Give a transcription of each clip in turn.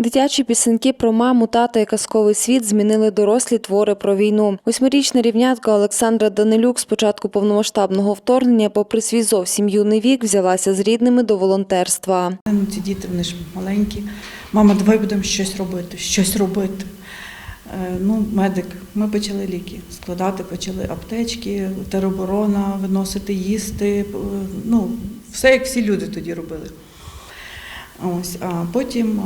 Дитячі пісеньки про маму, тата і казковий світ змінили дорослі твори про війну. Восьмирічна рівнятка Олександра Данилюк з початку повномасштабного вторгнення, попри свій зовсім юний вік, взялася з рідними до волонтерства. Ці діти вони ж маленькі. Мама, давай будемо щось робити, щось робити. Е, Ну, медик, ми почали ліки складати, почали аптечки, тероборона, виносити їсти. е, Ну, все як всі люди тоді робили. Ось, а потім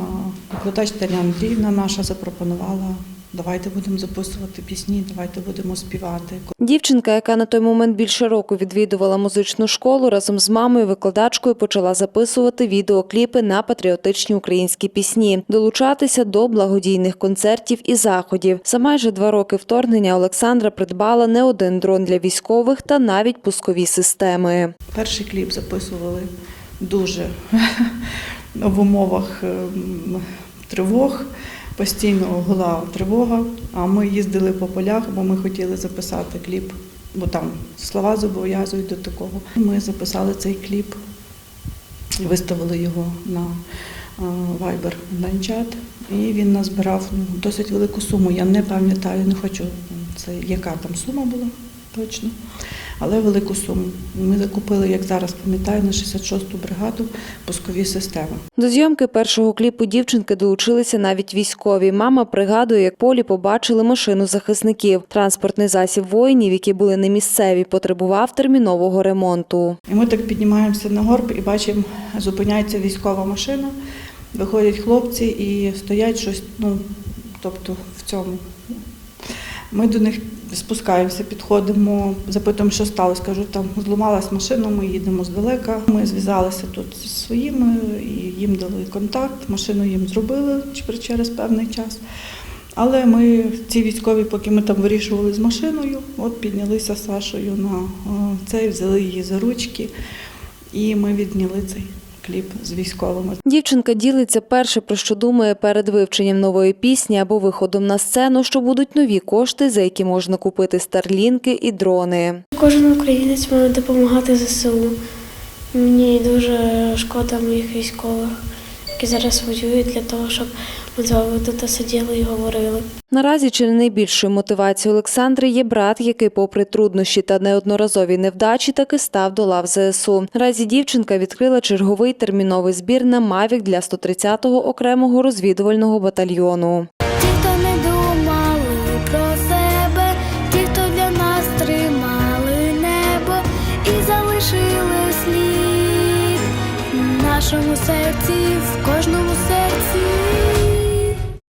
викладач Тетяна Андріївна наша запропонувала, давайте будемо записувати пісні, давайте будемо співати. Дівчинка, яка на той момент більше року відвідувала музичну школу, разом з мамою викладачкою почала записувати відеокліпи на патріотичні українські пісні, долучатися до благодійних концертів і заходів. За майже два роки вторгнення Олександра придбала не один дрон для військових та навіть пускові системи. Перший кліп записували дуже в умовах ем, тривог. Постійно гула тривога, а ми їздили по полях, бо ми хотіли записати кліп, бо там слова зобов'язують до такого. Ми записали цей кліп, виставили його на е, Viber онлайн-чат, і він назбирав ну, досить велику суму. Я не пам'ятаю, не хочу це яка там сума була точно, але велику суму. Ми закупили, як зараз пам'ятаю, на 66-ту бригаду пускові системи. До зйомки першого кліпу дівчинки долучилися навіть військові. Мама пригадує, як полі побачили машину захисників. Транспортний засіб воїнів, які були не місцеві, потребував термінового ремонту. І ми так піднімаємося на горб і бачимо, зупиняється військова машина, виходять хлопці і стоять щось, ну, тобто в цьому. Ми до них спускаємося, підходимо, запитуємо, що сталося. Кажу, там зламалась машина, ми їдемо здалека. Ми зв'язалися тут зі своїми і їм дали контакт, машину їм зробили через певний час. Але ми, ці військові, поки ми там вирішували з машиною, от піднялися з Сашою на е, цей, взяли її за ручки, і ми відняли цей кліп з військовими. Дівчинка ділиться перше, про що думає перед вивченням нової пісні або виходом на сцену, що будуть нові кошти, за які можна купити старлінки і дрони. Кожен українець має допомагати ЗСУ. Мені дуже шкода моїх військових, які зараз воюють для того, щоб ми з вами тут сиділи і говорили. Наразі чи не найбільшою мотивацією Олександри є брат, який, попри труднощі та неодноразові невдачі, таки став до лав ЗСУ. Наразі дівчинка відкрила черговий терміновий збір на Мавік для 130-го окремого розвідувального батальйону. нашому серці, в кожному серці.